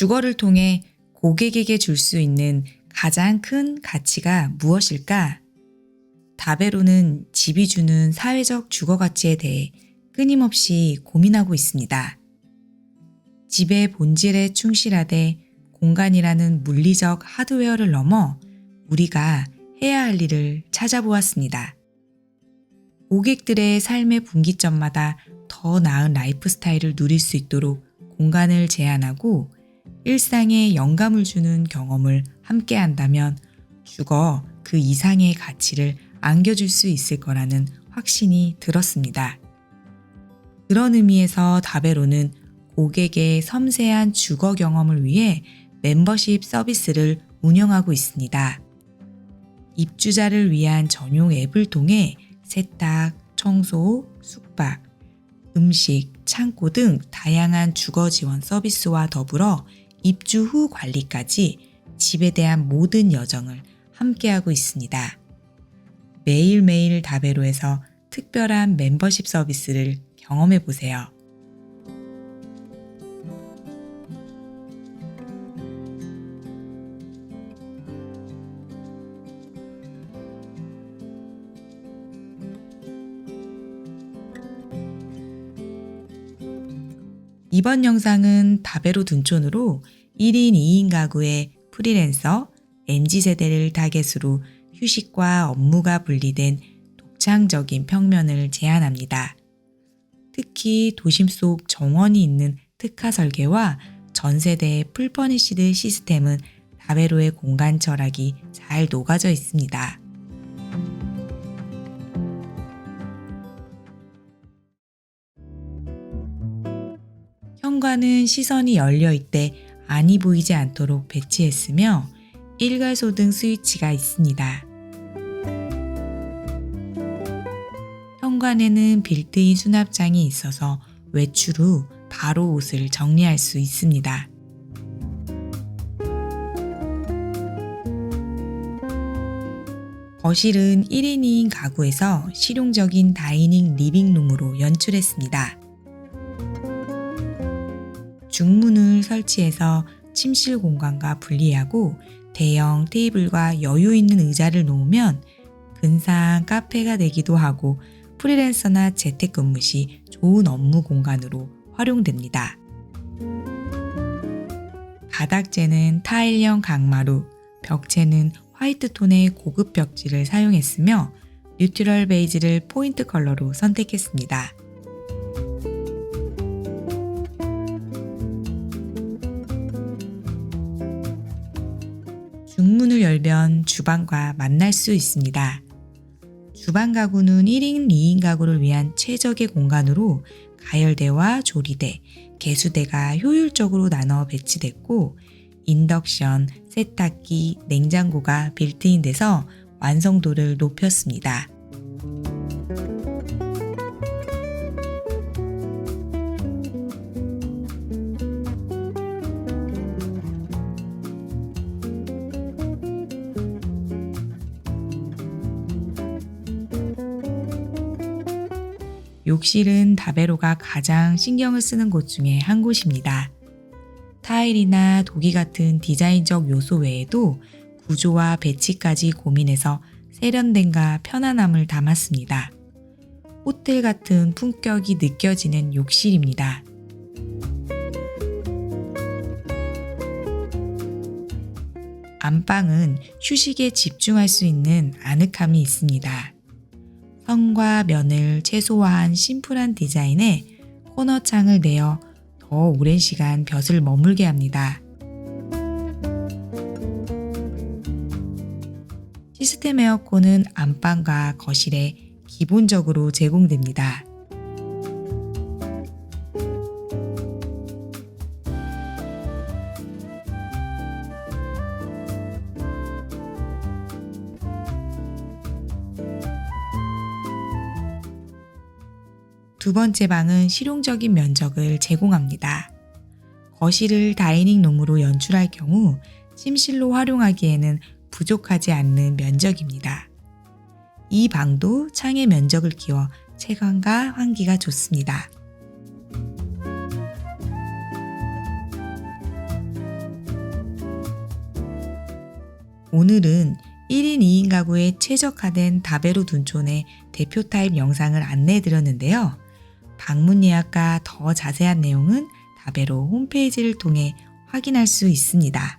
주거를 통해 고객에게 줄 수 있는 가장 큰 가치가 무엇일까? 다베로는 집이 주는 사회적 주거 가치에 대해 끊임없이 고민하고 있습니다. 집의 본질에 충실하되 공간이라는 물리적 하드웨어를 넘어 우리가 해야 할 일을 찾아보았습니다. 고객들의 삶의 분기점마다 더 나은 라이프 스타일을 누릴 수 있도록 공간을 제한하고 일상에 영감을 주는 경험을 함께 한다면 죽어 그 이상의 가치를 안겨줄 수 있을 거라는 확신이 들었습니다. 그런 의미에서 다베로는 고객의 섬세한 주거 경험을 위해 멤버십 서비스를 운영하고 있습니다. 입주자를 위한 전용 앱을 통해 세탁, 청소, 숙박, 음식, 창고 등 다양한 주거 지원 서비스와 더불어 입주 후 관리까지 집에 대한 모든 여정을 함께하고 있습니다. 매일매일 다베로에서 특별한 멤버십 서비스를 경험해 보세요. 이번 영상은 다베로 둔촌으로 1인 2인 가구의 프리랜서, MZ세대를 타겟으로 휴식과 업무가 분리된 독창적인 평면을 제안합니다. 특히 도심 속 정원이 있는 특화 설계와 전세대의 풀퍼니시드 시스템은 다베로의 공간 철학이 잘 녹아져 있습니다. 현관은 시선이 열려 있되 안이 보이지 않도록 배치했으며 일괄소 등 스위치가 있습니다. 현관에는 빌트인 수납장이 있어서 외출 후 바로 옷을 정리할 수 있습니다. 거실은 1인 2인 가구에서 실용적인 다이닝 리빙룸으로 연출했습니다. 중문을 설치해서 침실 공간과 분리하고 대형 테이블과 여유 있는 의자를 놓으면 근사한 카페가 되기도 하고 프리랜서나 재택근무 시 좋은 업무 공간으로 활용됩니다. 바닥재는 타일형 강마루, 벽체는 화이트 톤의 고급 벽지를 사용했으며 뉴트럴 베이지를 포인트 컬러로 선택했습니다. 주방과 만날 수 있습니다. 주방 가구는 1인, 2인 가구를 위한 최적의 공간으로 가열대와 조리대, 개수대가 효율적으로 나눠 배치됐고 인덕션, 세탁기, 냉장고가 빌트인 돼서 완성도를 높였습니다. 욕실은 다베로가 가장 신경을 쓰는 곳 중에 한 곳입니다. 타일이나 도기 같은 디자인적 요소 외에도 구조와 배치까지 고민해서 세련됨과 편안함을 담았습니다. 호텔 같은 품격이 느껴지는 욕실입니다. 안방은 휴식에 집중할 수 있는 아늑함이 있습니다. 선과 면을 최소화한 심플한 디자인에 코너 창을 내어 더 오랜 시간 볕을 머물게 합니다. 시스템 에어컨은 안방과 거실에 기본적으로 제공됩니다. 두 번째 방은 실용적인 면적을 제공합니다. 거실을 다이닝 룸으로 연출할 경우 침실로 활용하기에는 부족하지 않는 면적입니다. 이 방도 창의 면적을 키워 채광과 환기가 좋습니다. 오늘은 1인 2인 가구에 최적화된 다베로 둔촌의 대표 타입 영상을 안내해 드렸는데요. 방문 예약과 더 자세한 내용은 다베로 홈페이지를 통해 확인할 수 있습니다.